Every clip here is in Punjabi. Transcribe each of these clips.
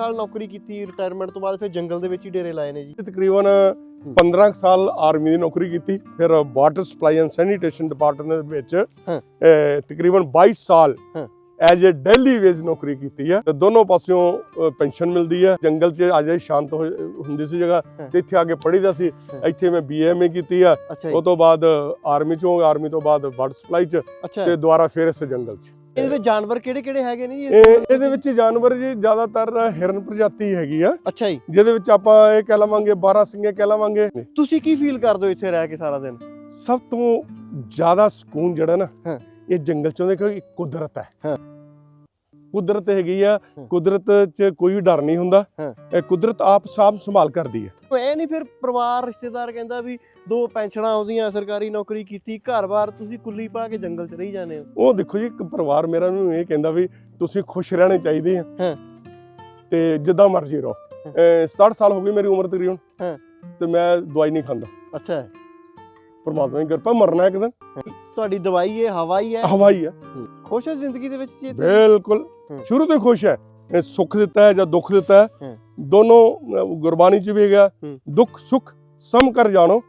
ਸਾਲ ਨੌਕਰੀ ਕੀਤੀ ਰਿਟਾਇਰਮੈਂਟ ਤੋਂ ਬਾਅਦ ਫਿਰ ਜੰਗਲ ਦੇ ਵਿੱਚ ਹੀ ਡੇਰੇ ਲਾਏ ਨੇ ਜੀ ਤਕਰੀਬਨ 15 ਕੁ ਸਾਲ ਆਰਮੀ ਦੀ ਨੌਕਰੀ ਕੀਤੀ ਫਿਰ water supply and sanitation department ਦੇ ਵਿੱਚ। ਅਹ, ਤਕਰੀਬਨ 22 ਸਾਲ ਹਾਂ। ਐਜ਼ ਅ ਡੇਲੀ ਵੇਜ ਨੌਕਰੀ ਕੀਤੀ ਹੈ ਤੇ ਦੋਨੋਂ ਪਾਸਿਓਂ ਪੈਨਸ਼ਨ ਮਿਲਦੀ ਹੈ ਜੰਗਲ 'ਚ ਅਜੇ ਸ਼ਾਂਤ ਹੋ- ਹੁੰਦੀ ਸੀ ਜਗ੍ਹਾ ਹਾਂ। ਤੇ ਇੱਥੇ ਆ ਕੇ ਪੜ੍ਹੀਦਾ ਸੀ ਹਾਂ। ਇੱਥੇ ਮੈਂ ਬੀਐਮਏ ਕੀਤੀ ਆ ਅੱਛਾ ਉਹ ਤੋਂ ਬਾਅਦ ਆਰਮੀ 'ਚੋਂ ਆਰਮੀ ਤੋਂ ਬਾਅਦ ਵਾਟਰ ਸਪਲਾਈ 'ਚ ਅੱਛਾ ਤੇ ਦੁਬਾਰਾ ਫਿਰ ਇਸ ਜੰਗਲ 'ਚ ਇਹਦੇ ਵਿੱਚ ਜਾਨਵਰ ਕਿਹੜੇ ਕਿਹੜੇ ਹੈਗੇ ਨੇ ਜੀ? ਇਹ ਇਹਦੇ ਵਿੱਚ ਜਾਨਵਰ ਜੀ ਜ਼ਿਆਦਾਤਰ ਹਿਰਨ ਪ੍ਰਜਾਤੀ ਹੈਗੀ ਆ। ਅੱਛਾ ਜੀ। ਜਿਹਦੇ ਵਿੱਚ ਆਪਾਂ ਇਹ ਕਹਿ ਲਵਾਂਗੇ 12 ਸਿੰਘੇ ਕਹਿ ਲਵਾਂਗੇ। ਤੁਸੀਂ ਕੀ ਫੀਲ ਕਰਦੇ ਹੋ ਇੱਥੇ ਰਹਿ ਕੇ ਸਾਰਾ ਦਿਨ? ਸਭ ਤੋਂ ਜ਼ਿਆਦਾ ਸਕੂਨ ਜਿਹੜਾ ਨਾ। ਇਹ ਜੰਗਲ ਚੋਂ ਦੇਖੋ ਕੁਦਰਤ ਹੈ। ਹਾਂ। ਕੁਦਰਤ ਹੈਗੀ ਆ ਹਾਂ। ਕੁਦਰਤ 'ਚ ਕੋਈ ਡਰ ਨਹੀਂ ਹੁੰਦਾ ਹਾਂ। ਇਹ ਕੁਦਰਤ ਆਪ ਸਾਂਭ ਸੰਭਾਲ ਕਰਦੀ ਹੈ ਇਹ ਨਹੀਂ ਫਿਰ ਪਰਿਵਾਰ ਰਿਸ਼ਤੇਦਾਰ ਕਹਿੰਦਾ ਵੀ ਦੋ ਪੈਨਸ਼ਨਾਂ ਆਉਂਦੀਆਂ ਸਰਕਾਰੀ ਨੌਕਰੀ ਕੀਤੀ ਘਰ-ਬਾਰ ਤੁਸੀਂ ਕੁੱਲੀ ਪਾ ਕੇ ਜੰਗਲ 'ਚ ਰਹੀ ਜਾਂਦੇ ਹੋ ਉਹ ਦੇਖੋ ਜੀ ਇੱਕ ਪਰਿਵਾਰ ਮੇਰਾ ਨੂੰ ਇਹ ਕਹਿੰਦਾ ਵੀ ਤੁਸੀਂ ਖੁਸ਼ ਰਹਿਣੇ ਚਾਹੀਦੇ ਆ ਹਾਂ। ਤੇ ਜਿੱਦਾਂ ਮਰਜ਼ੀ ਰਹੋ ਹਾਂ। ਅਹ 67 ਸਾਲ ਹੋ ਗਈ ਮੇਰੀ ਉਮਰ ਤਕਰੀਬਨ ਹਾਂ। ਤੇ ਮੈਂ ਦਵਾਈ ਨਹੀਂ ਖਾਂਦਾ ਅੱਛਾ ਪਰਮਾਤਮਾ ਦੀ ਕਿਰਪਾ ਮਰਨਾ ਇੱਕ ਦਿਨ ਤੁਹਾਡੀ ਦਵਾਈ ਇਹ ਹਵਾ ਹੀ ਹੈ ਹਵਾਈ ਆ ਖੁਸ਼ ਹੋ ਜ਼ਿੰਦਗੀ ਦੇ ਵਿੱਚ ਜੀ? ਬਿਲਕੁਲ ਹਾਂ। ਸ਼ੁਰੂ ਤੋਂ ਖੁਸ਼ ਹੈ। ਇਹ ਸੁੱਖ ਦਿੱਤਾ ਹੈ ਜਾਂ ਦੁੱਖ ਦਿੱਤਾ ਹਾਂ। ਦੋਨੋਂ ਗੁਰਬਾਣੀ ਚ ਵੀ ਹੂੰ। ਦੁੱਖ ਸੁੱਖ ਸਮ ਕਰ ਜਾਣੋ।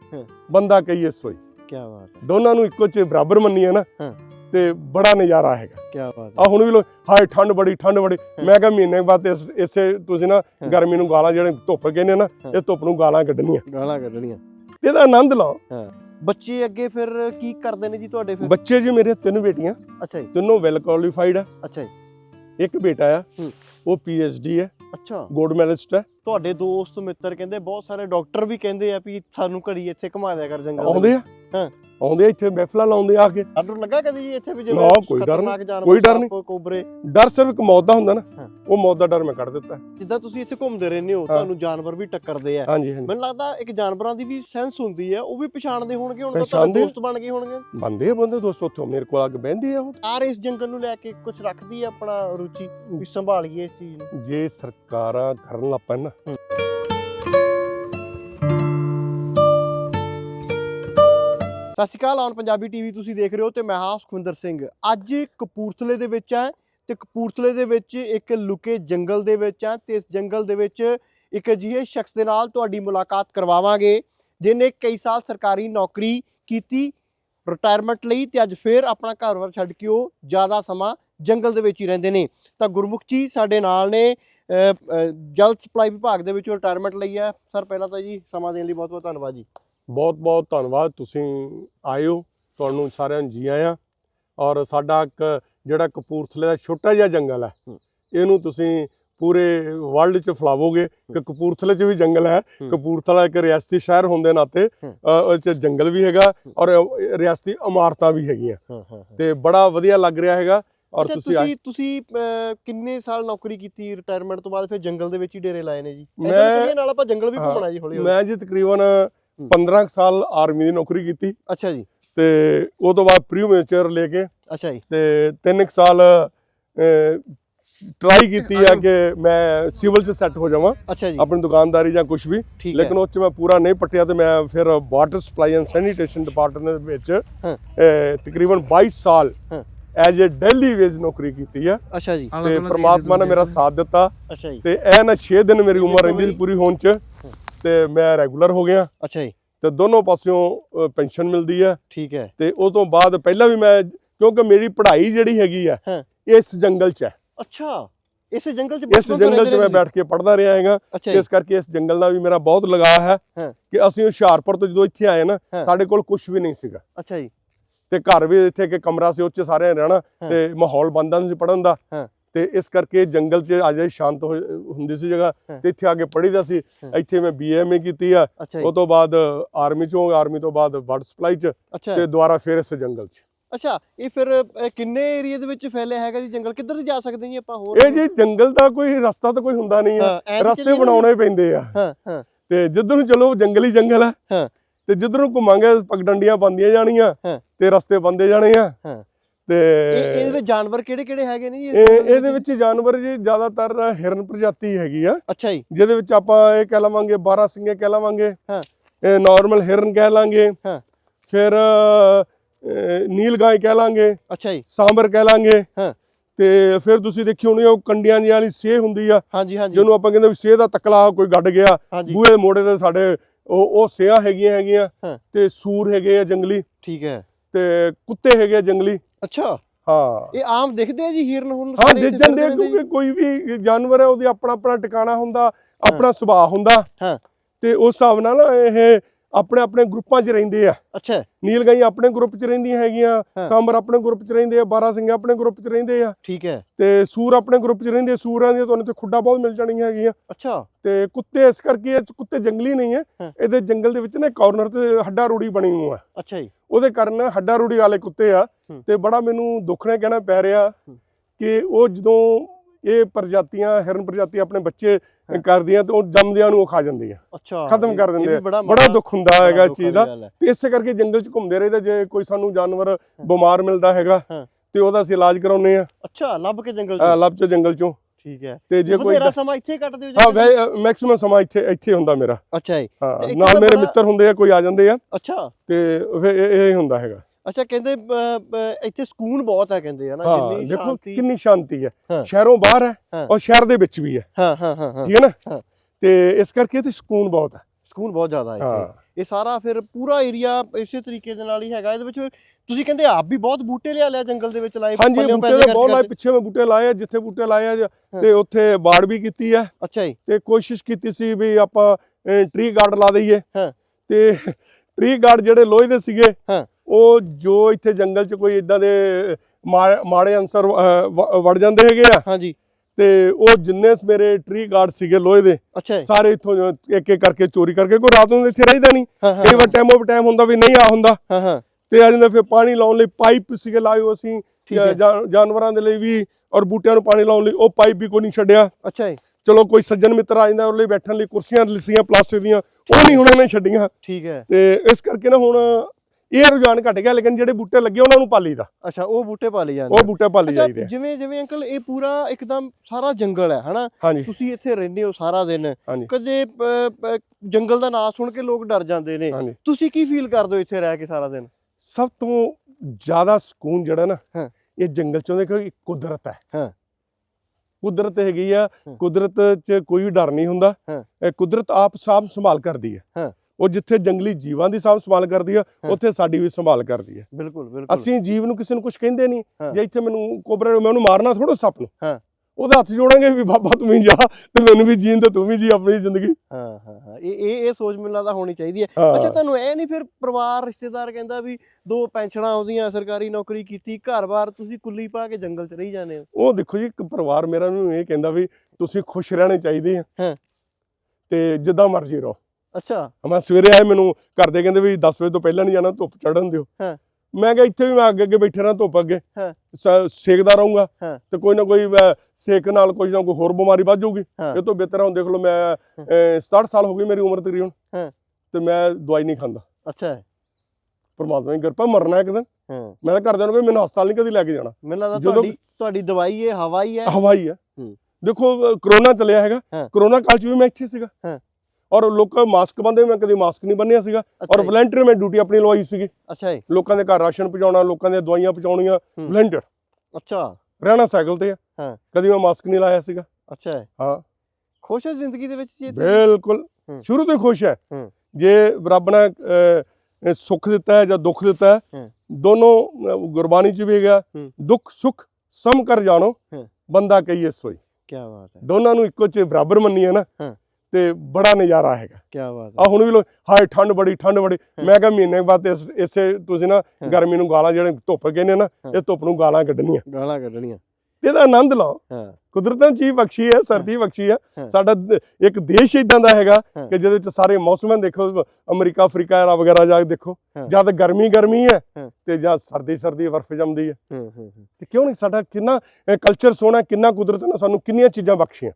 ਬੰਦਾ ਕਹੀਏ ਸੋਈ। ਕੀ ਬਾਤ ਹੈ। ਦੋਨਾਂ ਨੂੰ ਇੱਕੋ ਚ ਬਰਾਬਰ ਮੰਨੀਏ ਨਾ ਹਾਂ। ਤੇ ਬੜਾ ਨਜ਼ਾਰਾ ਹੈਗਾ। ਕੀ ਬਾਤ ਆ ਹੁਣ ਵੀ ਲੋ ਹਾਏ ਠੰਡ ਬੜੀ ਠੰਡ ਬੜੀ। ਮੈਂ ਕਿਹਾ ਮਹੀਨੇ ਬਾਅਦ ਇਸ- ਇਸੇ ਤੁਸੀਂ ਨਾ। ਗਰਮੀ ਨੂੰ ਗਾਲਾਂ ਜਿਹੜੇ ਧੁੱਪ ਕਹਿੰਦੇ ਨਾ। ਇਹ ਧੁੱਪ ਨੂੰ ਗਾਲਾਂ ਕੱਢਣੀਆਂ। ਗਾਲਾਂ ਕੱਢਣੀਆਂ। ਇਹਦਾ ਆਨੰਦ ਲਓ। ਬੱਚੇ ਅੱਗੇ ਫਿਰ ਕੀ ਕਰਦੇ ਨੇ ਜੀ ਤੁਹਾਡੇ ਫਿਰ? ਬੱਚੇ ਜੀ ਮੇਰੇ ਤਿੰਨ ਬੇਟੀਆਂ। ਅੱਛਾ ਜੀ। ਤਿੰਨੋਂ ਵੈਲ ਕੁਆਲੀਫਾਈਡ ਆ। ਅੱਛਾ ਜੀ। ਇੱਕ ਬੇਟਾ ਆ। ਉਹ ਪੀਐਚਡੀ ਹੈ ਅੱਛਾ ਗੋਲਡ ਮੈਡਲਿਸਟ ਹੈ ਤੁਹਾਡੇ ਦੋਸਤ ਮਿੱਤਰ ਕਹਿੰਦੇ ਬਹੁਤ ਸਾਰੇ ਡਾਕਟਰ ਵੀ ਕਹਿੰਦੇ ਆ ਵੀ ਸਾਨੂੰ ਘੜੀ ਇੱਥੇ ਘੁਮਾ ਦਿਆ ਕਰ ਜੰਗਲ ਆਉਂਦੇ ਆ ਹਾਂ। ਆਉਂਦੇ ਇੱਥੇ ਮਹਿਫਲਾਂ ਲਾਉਂਦੇ ਆ ਕੇ। ਡਰ ਲੱਗਾ ਕਦੀ ਜੀ ਇੱਥੇ ਵੀ ਨਾ, ਜਿਵੇਂ ਕੋਈ ਡਰ ਕੋਈ ਡਰ ਨਹੀਂ। ਕੋਬਰੇ? ਡਰ ਸਿਰਫ ਇੱਕ ਮੌਤ ਦਾ ਹੁੰਦਾ ਨਾ। ਉਹ ਮੌਤ ਦਾ ਡਰ ਮੈਂ ਕੱਢ ਦਿੱਤਾ। ਜਿੱਦਾਂ ਤੁਸੀਂ ਇੱਥੇ ਘੁੰਮਦੇ ਰਹਿੰਦੇ ਹੋ ਤੁਹਾਨੂੰ ਜਾਨਵਰ ਵੀ ਟੱਕਰਦੇ ਆ। ਮੈਨੂੰ ਲੱਗਦਾ ਇੱਕ ਜਾਨਵਰਾਂ ਦੀ ਵੀ ਸੈਂਸ ਹੁੰਦੀ ਹੈ ਉਹ ਵੀ ਪਛਾਣਦੇ ਹੋਣਗੇ ਹੁਣ ਤਾਂ। ਦੋਸਤ ਬਣ ਗਏ ਹੋਣਗੇ। ਬੰਦੇ ਆ ਬੰਦੇ ਦੋਸਤ ਉੱਥੋਂ ਮੇਰੇ ਕੋਲ ਆ ਕੇ ਬਹਿੰਦੇ ਆ ਉਹ। ਯਾਰ ਇਸ ਜੰਗਲ ਨੂੰ ਲੈ ਕੇ ਕੁਝ ਰੱਖਦੀ ਹੈ ਆਪਣਾ ਰੁਚੀ ਵੀ ਸੰਭਾਲੀਏ ਇਸ ਚੀਜ਼ ਨੂੰ। ਜੇ ਸਰਕਾਰਾਂ ਕਰਨ ਲੱਗ ਪੈਣ ਨਾ ਸਤਿ ਸ਼੍ਰੀ ਅਕਾਲ ਔਨ ਪੰਜਾਬੀ ਟੀਵੀ ਤੁਸੀਂ ਦੇਖ ਰਹੇ ਹੋ ਤੇ ਮੈਂ ਹਾਂ ਸੁਖਵਿੰਦਰ ਸਿੰਘ। ਅੱਜ ਕਪੂਰਥਲੇ ਦੇ ਵਿੱਚ ਹੈ ਤੇ ਕਪੂਰਥਲੇ ਦੇ ਵਿੱਚ ਇੱਕ ਲੁਕੇ ਜੰਗਲ ਦੇ ਵਿੱਚ ਹੈ ਤੇ ਇਸ ਜੰਗਲ ਦੇ ਵਿੱਚ ਇੱਕ ਅਜਿਹੇ ਸ਼ਖਸ ਦੇ ਨਾਲ ਤੁਹਾਡੀ ਮੁਲਾਕਾਤ ਕਰਵਾਵਾਂਗੇ ਜਿਨੇ ਕਈ ਸਾਲ ਸਰਕਾਰੀ ਨੌਕਰੀ ਕੀਤੀ ਰਿਟਾਇਰਮੈਂਟ ਲਈ ਤੇ ਅੱਜ ਫੇਰ ਆਪਣਾ ਘਰ-ਬਾਰ ਛੱਡ ਕੇ ਉਹ ਜ਼ਿਆਦਾ ਸਮਾਂ ਜੰਗਲ ਦੇ ਵਿੱਚ ਹੀ ਰਹਿੰਦੇ ਨੇ। ਤਾਂ ਗੁਰਮੁਖ ਜੀ ਸਾਡੇ ਨਾਲ ਨੇ ਜਲ ਸਪਲਾਈ ਵਿਭਾਗ ਦੇ ਵਿੱਚੋਂ ਰਿਟਾਇਰਮੈਂਟ ਲਈ ਹੈ। ਸਰ, ਪਹਿਲਾਂ ਤਾਂ ਜੀ ਸਮਾਂ ਦੇਣ ਲਈ ਬਹੁਤ-ਬਹੁਤ ਧੰਨਵਾਦ ਜੀ। ਬਹੁਤ ਬਹੁਤ ਧੰਨਵਾਦ ਤੁਸੀਂ ਆਇਓ ਤੁਹਾਨੂੰ ਸਾਰਿਆਂ ਨੂੰ ਜੀ ਆਇਆਂ। ਔਰ ਸਾਡਾ ਇੱਕ ਜਿਹੜਾ ਕਪੂਰਥਲੇ ਦਾ ਛੋਟਾ ਜਿਹਾ ਜੰਗਲ ਹੈ। ਇਹਨੂੰ ਤੁਸੀਂ ਪੂਰੇ ਵਰਲਡ 'ਚ ਫੈਲਾਵੋਗੇ ਕਿ ਕਪੂਰਥਲੇ 'ਚ ਵੀ ਜੰਗਲ ਹੈ। ਕਪੂਰਥਲਾ ਇੱਕ ਰਿਆਸਤੀ ਸ਼ਹਿਰ ਹੋਣ ਦੇ ਨਾਤੇ ਉਹ 'ਚ ਜੰਗਲ ਵੀ ਹੈਗਾ ਔਰ ਰਿਆਸਤੀ ਇਮਾਰਤਾਂ ਵੀ ਹੈਗੀਆਂ। ਤੇ ਬੜਾ ਵਧੀਆ ਲੱਗ ਰਿਹਾ ਹੈਗਾ ਔਰ ਤੁਸੀਂ ਤੁਸੀਂ ਤੁਸੀਂ ਕਿੰਨੇ ਸਾਲ ਨੌਕਰੀ ਕੀਤੀ ਰਿਟਾਇਰਮੈਂਟ ਤੋਂ ਬਾਅਦ ਫਿਰ ਜੰਗਲ ਦੇ ਵਿੱਚ ਹੀ ਡੇਰੇ ਲਾਏ ਨੇ ਜੀ? ਮੈਂ- ਮੈਂ ਨਾਲ ਆਪਾਂ ਜੰਗਲ ਵੀ ਹਾਂ, ਘੁੰਮਣਾ ਜੀ ਹੌਲੀ ਹੌਲੀ ਮੈਂ ਜੀ ਤਕਰੀਬਨ 15 ਕੁ ਸਾਲ ਆਰਮੀ ਦੀ ਨੌਕਰੀ ਕੀਤੀ। ਅੱਛਾ ਜੀ। ਤੇ ਉਹ ਤੋਂ ਬਾਅਦ ਪ੍ਰੀ ਮੇਚਰ ਲੈ ਕੇ ਅੱਛਾ ਜੀ। ਤੇ ਤਿੰਨ ਕੁ ਸਾਲ ਟਰਾਈ ਕੀਤੀ ਹੈ ਕਿ ਮੈਂ ਸਿਵਲ 'ਚ ਸੈੱਟ ਹੋ ਜਾਵਾਂ। ਆਪਣੀ ਦੁਕਾਨਦਾਰੀ ਜਾਂ ਕੁਝ ਵੀ। ਲੇਕਿਨ ਉਹ 'ਚ ਮੈਂ ਪੂਰਾ ਨਹੀਂ ਪੱਟਿਆ ਤੇ ਮੈਂ ਫਿਰ water supply and sanitation department ਦੇ ਵਿੱਚ ਤਕਰੀਬਨ 22 ਸਾਲ। ਐਜ਼ ਅ ਡੇਲੀ ਵੇਜ ਨੌਕਰੀ ਕੀਤੀ ਹੈ ਅੱਛਾ ਜੀ। ਤੇ ਪ੍ਰਮਾਤਮਾ ਨੇ ਮੇਰਾ ਸਾਥ ਦਿੱਤਾ। ਅੱਛਾ ਜੀ। ਤੇ ਇਹ ਨਾ 6 ਦਿਨ ਮੇਰੀ ਉਮਰ ਰਹਿੰਦੀ ਸੀ ਪੂਰੀ ਹੋਣ 'ਚ। ਤੇ ਮੈਂ ਰੈਗੂਲਰ ਹੋ ਗਿਆ ਅੱਛਾ ਜੀ ਤੇ ਦੋਨੋਂ ਪਾਸਿਓਂ ਪੈਨਸ਼ਨ ਮਿਲਦੀ ਹੈ ਠੀਕ ਹੈ ਤੇ ਉਹ ਤੋਂ ਬਾਅਦ ਪਹਿਲਾਂ ਵੀ ਮੈਂ ਕਿਉਂਕਿ ਮੇਰੀ ਪੜ੍ਹਾਈ ਜਿਹੜੀ ਹੈਗੀ ਆ। ਇਸ ਜੰਗਲ 'ਚ ਹੈ ਅੱਛਾ ਇਸ ਜੰਗਲ ਚ ਇਸ ਜੰਗਲ 'ਚ ਮੈਂ ਬੈਠ ਕੇ ਪੜ੍ਹਦਾ ਰਿਹਾ ਹੈਗਾ ਇਸ ਕਰਕੇ ਇਸ ਜੰਗਲ ਨਾਲ ਵੀ ਮੇਰਾ ਬਹੁਤ ਲਗਾਅ ਹੈ। ਕਿ ਅਸੀਂ ਹੁਸ਼ਿਆਰਪੁਰ ਤੋਂ ਜਦੋਂ ਇੱਥੇ ਆਏ ਨਾ। ਸਾਡੇ ਕੋਲ ਕੁਝ ਵੀ ਨਹੀਂ ਸੀਗਾ ਅੱਛਾ ਜੀ ਤੇ ਘਰ ਵੀ ਇੱਥੇ ਇੱਕ ਕਮਰਾ ਸੀ ਉਹ 'ਚ ਸਾਰਿਆਂ ਰਹਿਣਾ। ਤੇ ਮਾਹੌਲ ਬੰਦਾ ਸੀ ਪੜਨ ਦਾ। ਤੇ ਇਸ ਕਰਕੇ ਜੰਗਲ 'ਚ ਅਜੇ ਸ਼ਾਂਤ ਹੁੰਦੀ ਸੀ ਜਗ੍ਹਾ। ਤੇ ਇੱਥੇ ਆ ਕੇ ਪੜ੍ਹੀਦਾ ਸੀ। ਇੱਥੇ ਮੈਂ ਬੀਐਮਏ ਕੀਤੀ ਆ ਉਹ ਤੋਂ ਬਾਅਦ ਆਰਮੀ 'ਚੋਂ ਆਰਮੀ ਤੋਂ ਬਾਅਦ ਵਾਟਰ ਸਪਲਾਈ 'ਚ ਤੇ ਦੁਬਾਰਾ ਫਿਰ ਇਸ ਜੰਗਲ 'ਚ ਅੱਛਾ ਇਹ ਫਿਰ ਕਿੰਨੇ ਏਰੀਆ ਦੇ ਵਿੱਚ ਫੈਲਿਆ ਹੈਗਾ ਜੀ ਜੰਗਲ ਕਿੱਧਰ ਦੀ ਜਾ ਸਕਦੇ ਜੀ ਆਪਾਂ ਹੋਰ ਇਹ ਜੀ ਜੰਗਲ ਦਾ ਕੋਈ ਰਸਤਾ ਤਾਂ ਕੋਈ ਹੁੰਦਾ ਨਹੀਂ ਆ ਤਾਂ ਰਸਤੇ। ਬਣਾਉਣੇ ਪੈਂਦੇ ਆ ਹਾਂ ਹਾਂ ਤੇ ਜਿੱਧਰ ਨੂੰ ਚਲੋ ਜੰਗਲੀ ਜੰਗਲ ਹੈ ਹਾਂ। ਤੇ ਜਿੱਧਰ ਨੂੰ ਘੁੰਮਾਂਗੇ ਪਗਡੰਡੀਆਂ ਬੰਦੀਆਂ ਜਾਣੀਆਂ। ਤੇ ਰਸਤੇ ਬੰਦੇ ਜਾਣੇ ਆ ਹਾਂ। ਤੇ ਇਹ ਇਹਦੇ ਵਿੱਚ ਜਾਨਵਰ ਕਿਹੜੇ ਕਿਹੜੇ ਹੈਗੇ ਨੇ ਜੀ? ਇਸ ਇਹ ਜੰਗਲ ਇਹਦੇ ਵਿੱਚ ਜਾਨਵਰ ਜੀ ਜ਼ਿਆਦਾਤਰ ਹਿਰਨ ਪ੍ਰਜਾਤੀ ਹੈਗੀ ਆ। ਅੱਛਾ ਜੀ। ਜਿਹਦੇ ਵਿੱਚ ਆਪਾਂ ਇਹ ਕਹਿ ਲਵਾਂਗੇ 12 ਸਿੰਘੇ ਕਹਿ ਲਵਾਂਗੇ। ਹਾਂ। ਇਹ ਨਾਰਮਲ ਹਿਰਨ ਕਹਿ ਲਾਂਗੇ। ਹਾਂ। ਫਿਰ ਅਹ, ਨੀਲ ਗਾਂ ਕਹਿ ਲਾਂਗੇ। ਅੱਛਾ ਜੀ। ਸਾਂਬਰ ਕਹਿ ਲਾਂਗੇ। ਹਾਂ। ਤੇ ਫਿਰ ਤੁਸੀਂ ਦੇਖੀ ਹੋਣੀ ਉਹ ਕੰਡੀਆਂ ਜਿਹੀਆਂ ਵਾਲੀ ਸੇਹ ਹੁੰਦੀ ਆ। ਹਾਂਜੀ ਹਾਂਜੀ। ਜਿਹਨੂੰ ਆਪਾਂ ਕਹਿੰਦੇ ਵੀ ਸੇਹ ਦਾ ਤਕਲਾ ਕੋਈ ਗੱਡ ਗਿਆ। ਹਾਂਜੀ। ਬੂਹੇ ਦੇ ਮੋੜੇ ਤੇ ਸਾਡੇ ਉਹ ਉਹ ਸੇਹਾਂ ਹੈਗੀਆਂ ਹੈਗੀਆਂ। ਹਾਂ। ਤੇ ਸੂਰ ਹੈਗੇ ਆ ਜੰਗਲੀ। ਠੀਕ ਹੈ। ਤੇ ਕੁੱਤੇ ਹੈਗੇ ਆ ਜੰਗਲੀ। ਅੱਛਾ। ਹਾਂ। ਇਹ ਆਮ ਦਿਖਦੇ ਆ ਜੀ ਹਿਰਨ ਹੁਣ ਹਾਂ ਸਾਰੇ ਦੇ ਆ ਕਿਉਂਕਿ ਕੋਈ ਵੀ ਜਾਨਵਰ ਹੈ ਉਹਦੀ ਆਪਣਾ ਆਪਣਾ ਟਿਕਾਣਾ ਹੁੰਦਾ ਆਪਣਾ ਸੁਭਾਅ ਹੁੰਦਾ। ਹਾਂ। ਤੇ ਉਸ ਹਿਸਾਬ ਨਾਲ ਇਹ ਆਪਣੇ ਆਪਣੇ ਗਰੁੱਪਾਂ 'ਚ ਰਹਿੰਦੇ ਆ। ਅੱਛਾ। ਨੀਲਗਾਈ ਆਪਣੇ ਗਰੁੱਪ 'ਚ ਰਹਿੰਦੀਆਂ ਹੈਗੀਆਂ। ਸਾਂਬਰ ਆਪਣੇ ਗਰੁੱਪ 'ਚ ਰਹਿੰਦੇ ਆ ਬਾਰਾ ਸਿੰਘ ਆਪਣੇ ਗਰੁੱਪ 'ਚ ਰਹਿੰਦੇ ਆ। ਠੀਕ ਹੈ। ਤੇ ਸੂਰ ਆਪਣੇ ਗਰੁੱਪ 'ਚ ਰਹਿੰਦੇ ਆ ਸੂਰਾਂ ਦੀਆਂ ਤੁਹਾਨੂੰ ਤੇ ਖੁੱਡਾ ਬਹੁਤ ਮਿਲ ਜਾਣੀਆਂ ਹੈਗੀਆਂ। ਅੱਛਾ। ਤੇ ਕੁੱਤੇ ਇਸ ਕਰਕੇ ਕੁੱਤੇ ਜੰਗਲੀ ਨਹੀਂ ਹੈ। ਇਹਦੇ ਜੰਗਲ ਦੇ ਵਿੱਚ ਨਾ ਕਾਰਨਰ ਤੇ ਹੱਡਾ ਰੂੜੀ ਬਣੀ ਹੋਈ ਹੈ। ਅੱਛਾ ਜੀ। ਉਹਦੇ ਕਾਰਨ ਹੱਡਾ ਰੂੜੀ ਵਾਲੇ ਕੁੱਤੇ ਆ। ਤੇ ਬੜਾ ਮੈਨੂੰ ਦੁੱਖ ਨਾਲ ਕਹਿਣਾ ਪੈ ਰਿਹਾ। ਕਿ ਉਹ ਜਦੋਂ ਇਹ ਪ੍ਰਜਾਤੀਆਂ ਹਿਰਨ ਪ੍ਰਜਾਤੀ ਆਪਣੇ ਬੱਚੇ। ਕਰਦੀਆਂ ਤੇ ਉਹ ਜੰਮਦਿਆਂ ਨੂੰ ਉਹ ਖਾ ਜਾਂਦੀਆਂ ਅੱਛਾ ਖਤਮ ਕਰ ਦਿੰਦੇ। ਬੜਾ ਦੁੱਖ ਹੁੰਦਾ ਹੈਗਾ ਇਸ ਚੀਜ਼ ਦਾ। ਤੇ ਇਸੇ ਕਰਕੇ ਜੰਗਲ 'ਚ ਘੁੰਮਦੇ ਰਹੀਦਾ ਜੇ ਕੋਈ ਸਾਨੂੰ ਜਾਨਵਰ ਬਿਮਾਰ ਮਿਲਦਾ ਹੈਗਾ। ਤੇ ਉਹਦਾ ਅਸੀਂ ਇਲਾਜ ਕਰਾਉਨੇ ਆ ਅੱਛਾ ਲੱਭ ਕੇ ਜੰਗਲ ਚ ਲੱਭ ਚ ਜੰਗਲ ਚੋਂ ਠੀਕ ਹੈ। ਤੇ ਜੇ ਕੋਈ ਬਥੇਰਾ ਸਮਾਂ ਇੱਥੇ ਕੱਟਦੇ ਹੋ ਹਾਂ ਚ? ਮੈਕਸਿਮਮ ਸਮਾਂ ਇੱਥੇ ਇੱਥੇ ਹੁੰਦਾ ਮੇਰਾ। ਅੱਛਾ ਜੀ। ਹਾਂ ਨਾਲ ਮੇਰੇ ਮਿੱਤਰ ਹੁੰਦੇ ਆ ਕੋਈ ਆ ਜਾਂਦੇ ਆ। ਅੱਛਾ। ਤੇ ਫਿਰ ਇਹ ਹੁੰਦਾ ਹੈਗਾ। ਅੱਛਾ ਕਹਿੰਦੇ ਇੱਥੇ ਸਕੂਨ ਬਹੁਤ ਹੈ ਕਹਿੰਦੇ ਹਨਾ ਦੇਖੋ ਸ਼ਾਂਤੀ। ਕਿੰਨੀ ਸ਼ਾਂਤੀ ਹੈ। ਸ਼ਹਿਰੋਂ ਬਾਹਰ ਹੈ। ਔਰ ਸ਼ਹਿਰ ਦੇ ਵਿੱਚ ਵੀ ਹੈ। ਹਾਂ ਹਾਂ ਹਾਂ ਠੀਕ ਹੈ ਨਾ। ਤੇ ਇਸ ਕਰਕੇ ਤੇ ਸਕੂਨ ਬਹੁਤ ਹੈ। ਸਕੂਨ ਬਹੁਤ ਜ਼ਿਆਦਾ ਹੈ ਇੱਥੇ ਇਹ ਸਾਰਾ ਫਿਰ ਪੂਰਾ ਏਰੀਆ ਇਸੇ ਤਰੀਕੇ ਦੇ ਨਾਲ ਹੀ ਹੈਗਾ ਇਹਦੇ ਵਿੱਚ ਤੁਸੀਂ ਕਹਿੰਦੇ ਆਪ ਵੀ ਬਹੁਤ ਬੂਟੇ ਲਿਆ ਲਿਆ ਜੰਗਲ ਦੇ ਵਿੱਚ ਲਾਏ ਹਾਂਜੀ ਬੂਟੇ ਬਹੁਤ ਲਾਏ। ਪਿੱਛੇ ਮੈਂ ਬੂਟੇ ਲਾਏ ਆ ਜਿੱਥੇ ਬੂਟੇ ਲਾਏ ਆ। ਤੇ ਉੱਥੇ ਬਾੜ ਵੀ ਕੀਤੀ ਆ ਅੱਛਾ ਜੀ ਤੇ ਕੋਸ਼ਿਸ਼ ਕੀਤੀ ਸੀ ਵੀ ਆਪਾਂ ਟਰੀ ਗਾਰਡ ਲਾ ਦਈਏ ਹਾਂ। ਤੇ ਟਰੀ ਗਾਰਡ ਜਿਹੜੇ ਲੋਹੇ ਦੇ ਸੀਗੇ ਹਾਂ। ਉਹ ਜੋ ਇੱਥੇ ਜੰਗਲ 'ਚ ਕੋਈ ਇਦਾਂ ਦੇ ਮਾੜੇ ਵ- ਵੜ ਜਾਂਦੇ ਹੈਗੇ ਆ ਹਾਂਜੀ ਤੇ ਉਹ ਜਿੰਨੇ ਮੇਰੇ ਟਰੀ ਗਾਰਡ ਸੀਗੇ ਲੋਹੇ ਦੇ ਸਾਰੇ ਇੱਥੋਂ ਇੱਕ ਇੱਕ ਕਰਕੇ ਚੋਰੀ ਕਰਕੇ ਕੋਈ ਰਾਤ ਨੂੰ ਇੱਥੇ ਰਹਿਦਾ ਨਹੀਂ। ਕਈ ਵਾਰ ਟਾਈਮ ਆਫ ਟਾਈਮ ਹੁੰਦਾ ਵੀ ਨਹੀਂ ਆ ਹੁੰਦਾ। ਤੇ ਆ ਜਾਂਦਾ ਫਿਰ ਪਾਣੀ ਲਾਉਣ ਲਈ ਪਾਈਪ ਸੀਗੇ ਲਾਏ ਹੋਏ ਅਸੀਂ ਜਾਨਵਰਾਂ ਦੇ ਲਈ ਵੀ ਔਰ ਬੂਟਿਆਂ ਨੂੰ ਪਾਣੀ ਲਾਉਣ ਲਈ ਉਹ ਪਾਈਪ ਵੀ ਕੋਈ ਨਹੀਂ ਛੱਡਿਆ। ਅੱਛਾ ਜੀ। ਚਲੋ ਕੋਈ ਸੱਜਣ ਮਿੱਤਰ ਆ ਜਾਂਦਾ ਉਹਦੇ ਲਈ ਬੈਠਣ ਲਈ ਕੁਰਸੀਆਂ ਲਿਸੀਆਂ ਪਲਾਸਟਿਕ ਦੀਆਂ ਉਹ ਨਹੀਂ ਹੁਣ ਇਹਨੇ ਛੱਡੀਆਂ। ਠੀਕ ਹੈ। ਤੇ ਇਸ ਕਰਕੇ ਨਾ ਹੁਣ ਇਹ ਰੁਝਾਨ ਘਟ ਗਿਆ ਲੇਕਿਨ ਜਿਹੜੇ ਬੂਟੇ ਲੱਗੇ ਉਹਨਾਂ ਨੂੰ ਪਾਲੀਦਾ ਅੱਛਾ ਉਹ ਬੂਟੇ ਪਾ ਲਈ ਜਾਂਦੇ ਉਹ ਬੂਟੇ ਪਾਲੀ ਆ। ਜਿਵੇਂ ਜਿਵੇਂ ਅੰਕਲ ਇਹ ਪੂਰਾ ਇੱਕਦਮ ਸਾਰਾ ਜੰਗਲ ਹੈ ਹਨਾ? ਤੁਸੀਂ ਇੱਥੇ ਰਹਿੰਦੇ ਹੋ ਸਾਰਾ ਦਿਨ। ਕਦੇ ਜੰਗਲ ਦਾ ਨਾਮ ਸੁਣ ਕੇ ਲੋਕ ਡਰ ਜਾਂਦੇ ਨੇ। ਤੁਸੀਂ ਕੀ ਫੀਲ ਕਰਦੇ ਹੋ ਇੱਥੇ ਰਹਿ ਕੇ ਸਾਰਾ ਦਿਨ? ਸਭ ਤੋਂ ਜ਼ਿਆਦਾ ਸਕੂਨ ਜਿਹੜਾ ਨਾ। ਇਹ ਜੰਗਲ ਚੋਂ ਦੇਖੋ ਇਹ ਕੁਦਰਤ ਹੈ। ਹਾਂ। ਕੁਦਰਤ ਹੈਗੀ ਆ। ਕੁਦਰਤ 'ਚ ਕੋਈ ਵੀ ਡਰ ਨਹੀਂ ਹੁੰਦਾ। ਕੁਦਰਤ ਆਪ ਸਾਂਭ ਸੰਭਾਲ ਕਰਦੀ ਹੈ। ਹਾਂ। ਉਹ ਜਿੱਥੇ ਜੰਗਲੀ ਜੀਵਾਂ ਦੀ ਸਾਂਭ ਸੰਭਾਲ ਕਰਦੀ ਆ। ਉੱਥੇ ਸਾਡੀ ਵੀ ਸੰਭਾਲ ਕਰਦੀ ਹੈ ਬਿਲਕੁਲ ਬਿਲਕੁਲ ਅਸੀਂ ਜੀਵ ਨੂੰ ਕਿਸੇ ਨੂੰ ਕੁਝ ਕਹਿੰਦੇ ਨਹੀਂ। ਜੇ ਇੱਥੇ ਮੈਨੂੰ ਕੋਬਰਾ ਮੈਂ ਉਹਨੂੰ ਮਾਰਨਾ ਥੋੜਾ ਸੱਪ ਨੂੰ ਹਾਂ। ਉਹਦੇ ਹੱਥ ਜੋੜਾਂਗੇ ਵੀ ਬਾਬਾ ਤੂੰ ਵੀ ਜਾ ਤੇ ਮੈਨੂੰ ਵੀ ਜੀਣ ਤੇ ਤੂੰ ਵੀ ਜੀ ਆਪਣੀ ਜ਼ਿੰਦਗੀ ਹਾਂ ਹਾਂ ਹਾਂ ਇਹ ਇਹ ਇਹ ਸੋਚ ਮੈਨੂੰ ਲੱਗਦਾ ਹੋਣੀ ਚਾਹੀਦੀ ਹੈ ਹਾਂ। ਅੱਛਾ ਤੁਹਾਨੂੰ ਇਹ ਨਹੀਂ ਫਿਰ ਪਰਿਵਾਰ ਰਿਸ਼ਤੇਦਾਰ ਕਹਿੰਦਾ ਵੀ ਦੋ ਪੈਨਸ਼ਨਾਂ ਆਉਂਦੀਆਂ ਸਰਕਾਰੀ ਨੌਕਰੀ ਕੀਤੀ ਘਰ-ਬਾਰ ਤੁਸੀਂ ਕੁੱਲੀ ਪਾ ਕੇ ਜੰਗਲ 'ਚ ਰਹੀ ਜਾਂਦੇ ਹੋ ਉਹ ਦੇਖੋ ਜੀ ਇੱਕ ਪਰਿਵਾਰ ਮੇਰਾ ਨੂੰ ਇਹ ਕਹਿੰਦਾ ਵੀ ਤੁਸੀਂ ਖੁਸ਼ ਰਹਿਣੇ ਚਾਹੀਦੇ ਆ ਹਾਂ। ਤੇ ਜਿੱਦਾਂ ਮਰਜ਼ੀ ਰਹੋ ਅੱਛਾ ਮੈਂ ਸਵੇਰੇ ਆਏ ਮੈਨੂੰ ਘਰ ਦੇ ਕਹਿੰਦੇ ਵੀ 10 ਵਜੇ ਤੋਂ ਪਹਿਲਾਂ ਨਹੀਂ ਜਾਣਾ ਧੁੱਪ ਚੜਨ ਦਿਓ ਹਾਂ। ਮੈਂ ਕਿਹਾ ਇੱਥੇ ਵੀ ਮੈਂ ਅੱਗੇ ਅੱਗੇ ਬੈਠੇ ਰਹਾਂ ਧੁੱਪ ਅੱਗੇ ਹਾਂ। ਸੇਕਦਾ ਰਹੂੰਗਾ। ਤੇ ਕੋਈ ਨਾ ਕੋਈ ਸੇਕ ਨਾਲ ਕੁਝ ਨਾ ਕੋਈ ਹੋਰ ਬਿਮਾਰੀ ਵੱਧ ਜਾਊਗੀ। ਇਹ ਤੋਂ ਬਿਹਤਰ ਹੁਣ ਦੇਖ ਲਓ ਮੈਂ ਹਾਂ। ਅਹ, 67 ਸਾਲ ਹੋ ਗਈ ਮੇਰੀ ਉਮਰ ਤਕਰੀਬਨ ਹਾਂ। ਤੇ ਮੈਂ ਦਵਾਈ ਨਹੀਂ ਖਾਂਦਾ ਅੱਛਾ ਪਰਮਾਤਮਾ ਦੀ ਕਿਰਪਾ ਮਰਨਾ ਇੱਕ ਦਿਨ ਹਾਂ ਮੈਂ ਤਾਂ ਘਰਦਿਆਂ ਨੂੰ ਕਿ ਮੈਨੂੰ ਹਸਪਤਾਲ ਨਹੀਂ ਕਦੀ ਲੈ ਕੇ ਜਾਣਾ ਮੈਨੂੰ ਲੱਗਦਾ ਤੁਹਾਡੀ ਤੁਹਾਡੀ ਦਵਾਈ ਇਹ ਹਵਾ ਹੀ ਹੈ ਹਵਾਈ ਹੈ ਹੂੰ। ਦੇਖੋ ਕਰੋਨਾ ਚੱਲਿਆ ਹੈਗਾ। ਕਰੋਨਾ ਕਾਲ ਚ ਵੀ ਮੈਂ ਇੱਥੇ ਸੀਗਾ ਹਾਂ। ਔਰ ਲੋਕ ਮਾਸਕ ਬੰਦੇ ਮੈਂ ਕਦੇ ਮਾਸਕ ਨਹੀਂ ਬੰਨਿਆ ਸੀਗਾ ਔਰ ਵਲੰਟੀਅਰ ਮੈਂ ਡਿਊਟੀ ਆਪਣੀ ਲਵਾਈ ਸੀਗੀ ਅੱਛਾ ਜੀ ਲੋਕਾਂ ਦੇ ਘਰ ਰਾਸ਼ਨ ਪਹੁੰਚਾਉਣਾ ਲੋਕਾਂ ਦੀਆਂ ਦਵਾਈਆਂ ਪਹੁੰਚਾਉਣੀਆਂ। ਵਲੰਟੀਅਰ ਅੱਛਾ ਰਹਿਣਾ ਸਾਈਕਲ ਤੇ ਹਾਂ। ਕਦੀ ਮੈਂ ਮਾਸਕ ਨਹੀਂ ਲਾਇਆ ਸੀਗਾ ਅੱਛਾ। ਹਾਂ ਖੁਸ਼ ਹੈ ਜ਼ਿੰਦਗੀ ਦੇ ਵਿੱਚ ਜੀ? ਬਿਲਕੁਲ। ਸ਼ੁਰੂ ਤੋਂ ਖੁਸ਼ ਹੈ। ਜੇ ਰੱਬ ਨੇ ਸੁੱਖ ਦਿੱਤਾ ਹੈ ਜਾਂ ਦੁੱਖ ਦਿੱਤਾ ਹੈ। ਦੋਨੋਂ ਗੁਰਬਾਣੀ ਚ ਵੀ ਹੂੰ। ਦੁੱਖ ਸੁੱਖ ਸਮ ਕਰ ਜਾਣੋ। ਬੰਦਾ ਕਹੀਏ ਸੋਈ ਕੀ ਬਾਤ ਹੈ ਦੋਨਾਂ ਨੂੰ ਇੱਕੋ ਚ ਬਰਾਬਰ ਮੰਨੀਏ ਨਾ ਹਾਂ। ਤੇ ਬੜਾ ਨਜ਼ਾਰਾ ਹੈਗਾ ਕੀ ਬਾਤ ਆ ਹੁਣ ਵੀ ਲੋਕ ਹਾਏ ਠੰਡ ਬੜੀ ਠੰਡ ਬੜੀ। ਮੈਂ ਕਿਹਾ ਮਹੀਨੇ ਬਾਅਦ ਇਸ- ਤੁਸੀਂ ਨਾ। ਗਰਮੀ ਨੂੰ ਗਾਲਾਂ ਜਿਹੜੇ ਧੁੱਪ ਕਹਿੰਦੇ ਨਾ ਹਾਂ। ਇਹ ਧੁੱਪ ਨੂੰ ਗਾਲਾਂ ਕੱਢਣੀਆਂ ਗਾਲਾਂ ਕੱਢਣੀਆਂ ਇਹਦਾ ਆਨੰਦ ਲਓ ਹਾਂ ਕੁਦਰਤ ਨੇ ਚੀਜ਼ ਬਖਸ਼ੀ ਹੈ ਸਰਦੀ ਬਖਸ਼ੀ ਹੈ। ਸਾਡਾ ਇੱਕ ਦੇਸ਼ ਇਦਾਂ ਦਾ ਹੈਗਾ। ਕਿ ਜਿਹਦੇ ਵਿੱਚ ਸਾਰੇ ਮੌਸਮਾਂ ਦੇਖੋ ਅਮਰੀਕਾ ਅਫਰੀਕਾ ਐਰਾ ਵਗੈਰਾ ਜਾ ਕੇ ਦੇਖੋ। ਜਦ ਗਰਮੀ ਗਰਮੀ ਹੈ। ਤੇ ਜਦ ਸਰਦੀ ਸਰਦੀ ਬਰਫ਼ ਜੰਮਦੀ ਹੈ। ਤੇ ਕਿਉਂ ਨਹੀਂ? ਸਾਡਾ ਕਿੰਨਾ ਕਲਚਰ ਸੋਹਣਾ ਕਿੰਨਾ ਕੁਦਰਤ ਨੇ ਸਾਨੂੰ ਕਿੰਨੀਆਂ ਚੀਜ਼ਾਂ ਬਖਸ਼ੀਆਂ।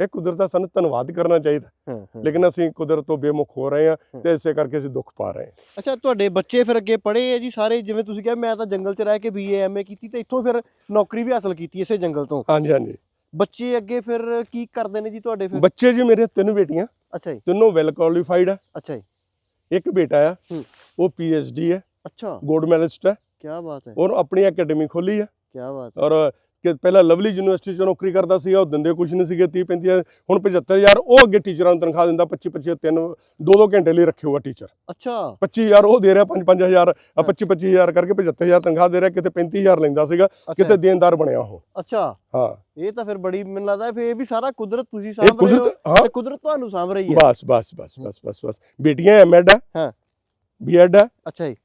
ਇਹ ਕੁਦਰਤ ਦਾ ਸਾਨੂੰ ਧੰਨਵਾਦ ਕਰਨਾ ਚਾਹੀਦਾ। ਲੇਕਿਨ ਅਸੀਂ ਕੁਦਰਤ ਤੋਂ ਬੇਮੁਖ ਹੋ ਰਹੇ ਹਾਂ ਹਾਂ। ਤੇ ਇਸੇ ਕਰਕੇ ਅਸੀਂ ਦੁੱਖ ਪਾ ਰਹੇ ਹਾਂ। ਅੱਛਾ ਤੁਹਾਡੇ ਬੱਚੇ ਫਿਰ ਅੱਗੇ ਪੜ੍ਹੇ ਆ ਜੀ ਸਾਰੇ? ਜਿਵੇਂ ਤੁਸੀਂ ਕਿਹਾ ਮੈਂ ਤਾਂ ਜੰਗਲ 'ਚ ਰਹਿ ਕੇ ਬੀਏ ਐਮਏ ਕੀਤੀ ਤੇ ਇੱਥੋਂ ਫਿਰ ਨੌਕਰੀ ਵੀ ਹਾਸਲ ਕੀਤੀ ਇਸੇ ਜੰਗਲ ਤੋਂ? ਹਾਂਜੀ ਹਾਂਜੀ। ਬੱਚੇ ਅੱਗੇ ਫਿਰ ਕੀ ਕਰਦੇ ਨੇ ਜੀ ਤੁਹਾਡੇ ਫਿਰ? ਬੱਚੇ ਜੀ ਮੇਰੇ ਤਿੰਨ ਬੇਟੀਆਂ। ਅੱਛਾ ਜੀ। ਤਿੰਨੋਂ ਵੈਲ ਕੁਆਲੀਫਾਈਡ ਆ। ਅੱਛਾ ਜੀ। ਇੱਕ ਬੇਟਾ ਆ। ਉਹ ਪੀਐਚਡੀ ਹੈ ਅੱਛਾ। ਗੋਲਡ ਮੈਡਲਿਸਟ ਹੈ ਕੀ ਬਾਤ ਹੈ। ਔਰ ਆਪਣੀ ਅਕੈਡਮੀ ਖੋਲੀ ਹੈ ਕੀ ਬਾਤ ਹੈ। ਔਰ ਕਿ ਪਹਿਲਾਂ ਲਵਲੀ ਯੂਨੀਵਰਸਿਟੀ 'ਚ ਨੌਕਰੀ ਕਰਦਾ ਸੀ ਉਹ ਦਿੰਦੇ ਕੁਝ ਨਹੀਂ ਸੀਗੇ 30 35 ਹੁਣ 75000 ਉਹ ਅੱਗੇ ਟੀਚਰਾਂ ਨੂੰ ਤਨਖਾਹ ਦਿੰਦਾ 25 25 ਤਿੰਨ ਦੋ ਦੋ ਘੰਟੇ ਲਈ ਰੱਖੇ ਹੋਗਾ ਟੀਚਰ ਅੱਛਾ। 25000 ਉਹ ਦੇ ਰਿਹਾ 5 5000 25 25000 ਕਰਕੇ 75000 ਤਨਖਾਹ ਦੇ ਰਿਹਾ ਕਿਤੇ 35000 ਲੈਂਦਾ ਸੀਗਾ ਕਿਤੇ ਦੇਣਦਾਰ ਬਣਿਆ ਉਹ। ਅੱਛਾ। ਹਾਂ। ਇਹ ਤਾਂ ਫਿਰ ਬੜੀ ਮੈਨੂੰ ਲੱਗਦਾ ਫਿਰ ਇਹ ਵੀ ਸਾਰਾ ਕੁਦਰਤ ਤੁਸੀਂ ਸਾਂਭ ਰਹੇ ਹੋ। ਤੇ ਕੁਦਰਤ ਤੁਹਾਨੂੰ ਸਾਂਭ ਰਹੀ ਹੈ। ਬਸ ਬਸ ਬਸ ਬਸ ਬਸ ਬਸ। ਬੇਟੀਆਂ ਐਮਐਡ ਹੈ। ਹਾਂ। ਬੀਐਡ ਹੈ। ਅੱਛਾ ਜੀ।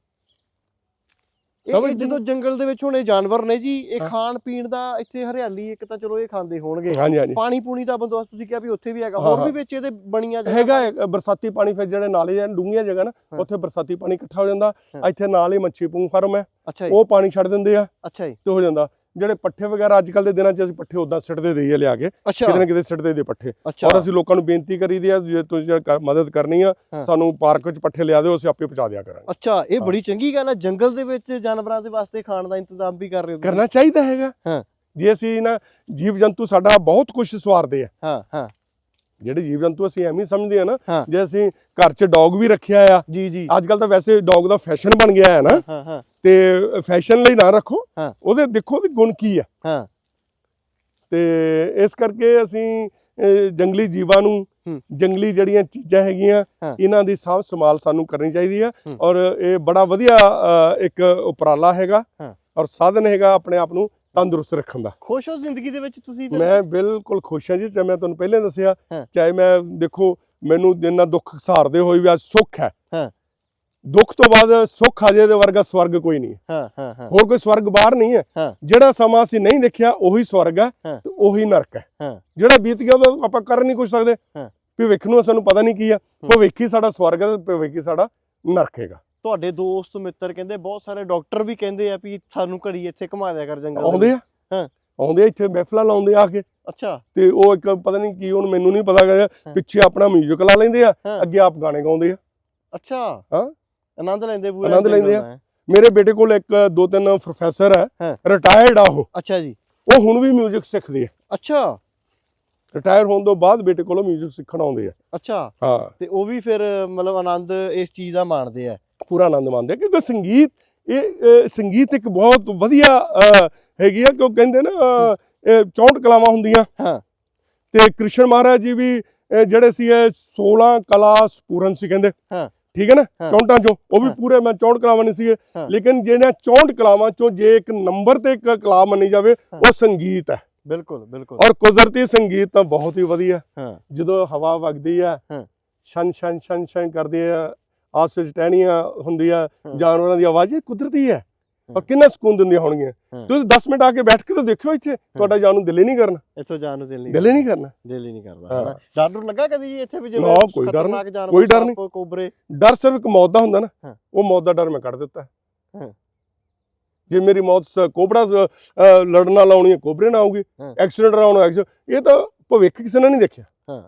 ਇਹ- ਜਦੋਂ ਜੰਗਲ ਦੇ ਵਿੱਚ ਹੁਣ ਜਾਨਵਰ ਨੇ ਜੀ ਇਹ। ਖਾਣ ਪੀਣ ਦਾ ਇੱਥੇ ਹਰਿਆਲੀ ਇੱਕ ਤਾਂ ਚਲੋ ਇਹ ਖਾਂਦੇ ਹੋਣਗੇ ਪਾਣੀ ਪੂਣੀ ਦਾ ਬੰਦੋਬਸਤ ਤੁਸੀਂ ਕਿਹਾ ਵੀ ਉੱਥੇ ਵੀ ਹੈਗਾ ਹੋਰ ਵੀ। ਵਿੱਚ ਇਹਦੇ ਬਣੀਆਂ ਹੈਗਾ ਬਰਸਾਤੀ ਪਾਣੀ ਫਿਰ ਜਿਹੜੇ ਨਾਲੇ ਆ ਡੂੰਘੀਆਂ ਜਗ੍ਹਾ ਨਾ। ਉੱਥੇ ਬਰਸਾਤੀ ਪਾਣੀ ਇਕੱਠਾ ਹੋ ਜਾਂਦਾ। ਇੱਥੇ ਨਾਲ ਹੀ ਮੱਛੀ ਪੂੰਗ ਫਾਰਮ ਹੈ ਉਹ ਪਾਣੀ ਛੱਡ ਦਿੰਦੇ ਆ ਅੱਛਾ ਜੀ ਤੇ ਹੋ ਜਾਂਦਾ ਜਿਹੜੇ ਪੱਠੇ ਵਗੈਰਾ ਅੱਜ ਕੱਲ ਦੇ ਦਿਨਾਂ 'ਚ ਅਸੀਂ ਪੱਠੇ ਉਦਾਂ ਸਿੱਟਦੇ ਦੇਈਏ ਲਿਆ ਕੇ। ਕਿਤੇ ਨਾ ਕਿਤੇ ਸਿੱਟਦੇ ਦੇ ਪੱਠੇ। ਔਰ ਅਸੀਂ ਲੋਕਾਂ ਨੂੰ ਬੇਨਤੀ ਕਰੀਦੀ ਆ ਜੇ ਤੁਸੀਂ ਮਦਦ ਕਰਨੀ ਆ। ਸਾਨੂੰ ਪਾਰਕ ਵਿੱਚ ਪੱਠੇ ਲਿਆ ਦਿਓ ਅਸੀਂ ਆਪੇ ਪਹੁੰਚਾ ਦਿਆ ਕਰਾਂਗੇ। ਅੱਛਾ ਇਹ। ਬੜੀ ਚੰਗੀ ਗੱਲ ਹੈ ਜੰਗਲ ਦੇ ਵਿੱਚ ਜਾਨਵਰਾਂ ਦੇ ਵਾਸਤੇ ਖਾਣ ਦਾ ਇੰਤਜ਼ਾਮ ਵੀ ਕਰ ਰਹੇ ਹੋ। ਕਰਨਾ ਚਾਹੀਦਾ ਹੈਗਾ। ਹਾਂ। ਜੇ ਅਸੀਂ ਨਾ ਜੀਵ ਜੰਤੂ ਸਾਡਾ ਬਹੁਤ ਕੁਝ ਸਵਾਰਦੇ ਆ। ਹਾਂ ਹਾਂ। ਜਿਹੜੇ ਜੀਵ ਜੰਤੂ ਅਸੀਂ ਐਵੇਂ ਸਮਝਦੇ ਆ ਨਾ। ਜੇ ਅਸੀਂ ਘਰ 'ਚ ਡੌਗ ਵੀ ਰੱਖਿਆ ਆ ਜੀ ਜੀ। ਅੱਜ ਕੱਲ ਤਾਂ ਵੈਸੇ ਡੌਗ ਦਾ ਫੈਸ਼ਨ ਬਣ ਗਿਆ ਹੈ ਨਾ। ਹਾਂ ਹਾਂ। ਤੇ ਫੈਸ਼ਨ ਲਈ ਨਾ ਰੱਖੋ। ਉਹਦੇ ਦੇਖੋ ਉਹਦੇ ਗੁਣ ਕੀ ਆ ਹਾਂ ਤੇ ਇਸ ਕਰਕੇ ਅਸੀਂ ਜੰਗਲੀ ਜੀਵਾਂ ਨੂੰ। ਜੰਗਲੀ ਜਿਹੜੀਆਂ ਚੀਜ਼ਾਂ ਹੈਗੀਆਂ। ਇਹਨਾਂ ਦੀ ਸਾਂਭ ਸੰਭਾਲ ਸਾਨੂੰ ਕਰਨੀ ਚਾਹੀਦੀ ਆ। ਔਰ ਇਹ ਬੜਾ ਵਧੀਆ ਇੱਕ ਉਪਰਾਲਾ ਹੈਗਾ। ਔਰ ਸਾਧਨ ਹੈਗਾ ਆਪਣੇ ਆਪ ਨੂੰ ਤੰਦਰੁਸਤ ਰੱਖਣ ਦਾ ਖੁਸ਼ ਹੋ ਜ਼ਿੰਦਗੀ ਦੇ ਵਿੱਚ ਤੁਸੀਂ? ਮੈਂ ਬਿਲਕੁਲ ਖੁਸ਼ ਹਾਂ ਜੀ ਚਾਹੇ ਮੈਂ ਤੁਹਾਨੂੰ ਪਹਿਲੇ ਦੱਸਿਆ। ਚਾਹੇ ਮੈਂ ਦੇਖੋ ਮੈਨੂੰ ਜਿੰਨਾ ਦੁੱਖ ਸਹਾਰਦੇ ਹੋਏ ਵੀ ਅੱਜ ਸੁੱਖ ਹਾਂ। ਦੁੱਖ ਤੋਂ ਬਾਅਦ ਸੁੱਖ ਆ ਜੇ ਦੇ ਵਰਗਾ ਸਵਰਗ ਕੋਈ ਨਹੀਂ ਹੈ। ਹਾਂ ਹਾਂ ਹਾਂ ਹੋਰ ਕੋਈ ਸਵਰਗ ਬਾਹਰ ਨਹੀਂ ਹੈ। ਜਿਹੜਾ ਸਮਾਂ ਅਸੀਂ ਨਹੀਂ ਦੇਖਿਆ ਉਹੀ ਸਵਰਗ ਹੈ। ਤੇ ਉਹੀ ਨਰਕ ਹੈ ਹਾਂ। ਜਿਹੜਾ ਬੀਤ ਗਿਆ ਉਹਦਾ ਆਪਾਂ ਕਰ ਨਹੀਂ ਕੁਝ ਸਕਦੇ ਹਾਂ। ਭਵਿੱਖ ਨੂੰ ਸਾਨੂੰ ਪਤਾ ਨਹੀਂ ਕੀ ਆ ਭਵਿੱਖ ਹੀ ਸਾਡਾ ਸਵਰਗ ਹੈ ਤੇ ਭਵਿੱਖ ਹੀ ਸਾਡਾ ਨਰਕ ਹੈਗਾ ਤੁਹਾਡੇ ਦੋਸਤ ਮਿੱਤਰ ਕਹਿੰਦੇ ਬਹੁਤ ਸਾਰੇ ਡਾਕਟਰ ਵੀ ਕਹਿੰਦੇ ਆ ਵੀ ਸਾਨੂੰ ਘੜੀ ਇੱਥੇ ਘੁਮਾ ਦਿਆ ਕਰ ਜੰਗਲ ਆਉਂਦੇ। ਆ ਹਾਂ। ਆਉਂਦੇ ਇੱਥੇ ਮਹਿਫਲਾਂ ਲਾਉਂਦੇ ਆ ਕੇ ਅੱਛਾ ਤੇ ਉਹ ਇੱਕ ਪਤਾ ਨਹੀਂ ਕੀ ਹੁਣ ਮੈਨੂੰ ਨਹੀਂ ਪਤਾ। ਪਿੱਛੇ ਆਪਣਾ ਮਿਊਜ਼ਿਕ ਲਾ ਲੈਂਦੇ ਆ। ਅੱਗੇ ਆਪ ਗਾਣੇ ਗਾਉਂਦੇ ਆ ਅੱਛਾ ਹਾਂ। ਆਨੰਦ ਲੈਂਦੇ ਪੂਰੇ ਆਨੰਦ ਲੈਂਦੇ ਆ। ਮੇਰੇ ਬੇਟੇ ਕੋਲ ਇੱਕ ਦੋ ਤਿੰਨ ਪ੍ਰੋਫੈਸਰ ਹਾਂ। ਰਿਟਾਇਰਡ ਆ ਉਹ। ਅੱਛਾ ਜੀ। ਉਹ ਹੁਣ ਵੀ ਮਿਊਜ਼ਿਕ ਸਿੱਖਦੇ ਆ। ਅੱਛਾ। ਰਿਟਾਇਰ ਹੋਣ ਤੋਂ ਬਾਅਦ ਬੇਟੇ ਕੋਲੋਂ ਮਿਊਜ਼ਿਕ ਸਿੱਖਣ ਆਉਂਦੇ ਆ। ਅੱਛਾ। ਹਾਂ। ਤੇ ਉਹ ਵੀ ਫਿਰ ਮਤਲਬ ਆਨੰਦ ਇਸ ਚੀਜ਼ ਦਾ ਮਾਣਦੇ ਆ। ਪੂਰਾ ਆਨੰਦ ਮਾਣਦੇ ਆ ਕਿਉਂਕਿ ਸੰਗੀਤ ਇਹ ਸੰਗੀਤ ਇੱਕ ਬਹੁਤ ਵਧੀਆ ਹੈਗੀ ਆ ਕਿਉਂ ਕਹਿੰਦੇ ਨਾ ਅਹ, ਇਹ 64 ਕਲਾਵਾਂ ਹੁੰਦੀਆਂ। ਹਾਂ। ਤੇ ਕ੍ਰਿਸ਼ਨ ਮਹਾਰਾਜ ਜੀ ਵੀ ਜਿਹੜੇ ਸੀ ਇਹ 16 ਕਲਾ ਸਪੂਰਨ ਸੀ ਕਹਿੰਦੇ। ਹਾਂ। ਠੀਕ ਹੈ ਨਾ ਹਾਂ। 64 ਚੋਂ ਉਹ ਵੀ ਹਾਂ। ਪੂਰੇ ਮੈਂ 64 ਕਲਾਵਾਂ ਨਹੀਂ ਸੀਗੇ ਹਾਂ। ਲੇਕਿਨ ਜਿਹੜੀਆਂ 64 ਕਲਾਵਾਂ ਚੋਂ ਜੇ ਇੱਕ ਨੰਬਰ ਤੇ ਇੱਕ ਕਲਾ ਮੰਨੀ ਜਾਵੇ ਹਾਂ। ਉਹ ਸੰਗੀਤ ਹੈ ਬਿਲਕੁਲ ਬਿਲਕੁਲ ਔਰ ਕੁਦਰਤੀ ਸੰਗੀਤ ਤਾਂ ਬਹੁਤ ਹੀ ਵਧੀਆ ਹਾਂ ਜਦੋਂ ਹਵਾ ਵਗਦੀ ਆ ਹਾਂ। ਸ਼ਨ ਸ਼ਨ ਸ਼ਨ ਸ਼ਨ ਕਰਦੀ ਆ ਆਪਸ ਵਿੱਚ ਟਹਿਣੀਆਂ ਹੁੰਦੀਆਂ ਹਾਂ। ਜਾਨਵਰਾਂ ਦੀ ਆਵਾਜ਼ ਇਹ ਕੁਦਰਤੀ ਹੈ ਔਰ। ਕਿੰਨਾ ਸਕੂਨ ਦਿੰਦੀਆਂ ਹੋਣਗੀਆਂ। ਤੁਸੀਂ 10 ਮਿੰਟ ਆ ਕੇ ਬੈਠ ਕੇ ਤਾਂ ਦੇਖਿਓ ਇੱਥੇ ਤੁਹਾਡਾ ਜਾਨ ਨੂੰ ਦਿਲ ਹੀ ਨਹੀਂ ਕਰਨਾ ਇੱਥੋਂ ਜਾਣ ਨੂੰ ਦਿਲ ਨਹੀਂ ਦਿਲ ਹੀ ਨਹੀਂ ਕਰਨਾ ਦਿਲ ਹੀ ਨਹੀਂ ਕਰਦਾ? ਡਰ ਡਰ ਲੱਗਾ ਕਦੀ ਜੀ ਇੱਥੇ ਵੀ ਜਿਵੇਂ ਕੋਈ ਡਰ ਨਹੀਂ, ਕੋਈ ਡਰ ਨਹੀਂ। ਕੋਬਰੇ ਡਰ ਸਿਰਫ ਇੱਕ ਮੌਤ ਦਾ ਹੁੰਦਾ ਨਾ। ਉਹ ਮੌਤ ਦਾ ਡਰ ਮੈਂ ਕੱਢ ਦਿੱਤਾ। ਜੇ ਮੇਰੀ ਮੌਤ ਸ- ਕੋਬਰਾ ਲੜਨ ਨਾਲ ਆਉਣੀ ਹੈ ਕੋਬਰੇ ਨਾਲ ਆਊਗੀ ਹਾਂ। ਐਕਸੀਡੈਂਟ ਨਾਲ ਆਉਣਾ ਇਹ ਤਾਂ ਭਵਿੱਖ ਕਿਸੇ ਨੇ ਨਹੀਂ ਦੇਖਿਆ ਹਾਂ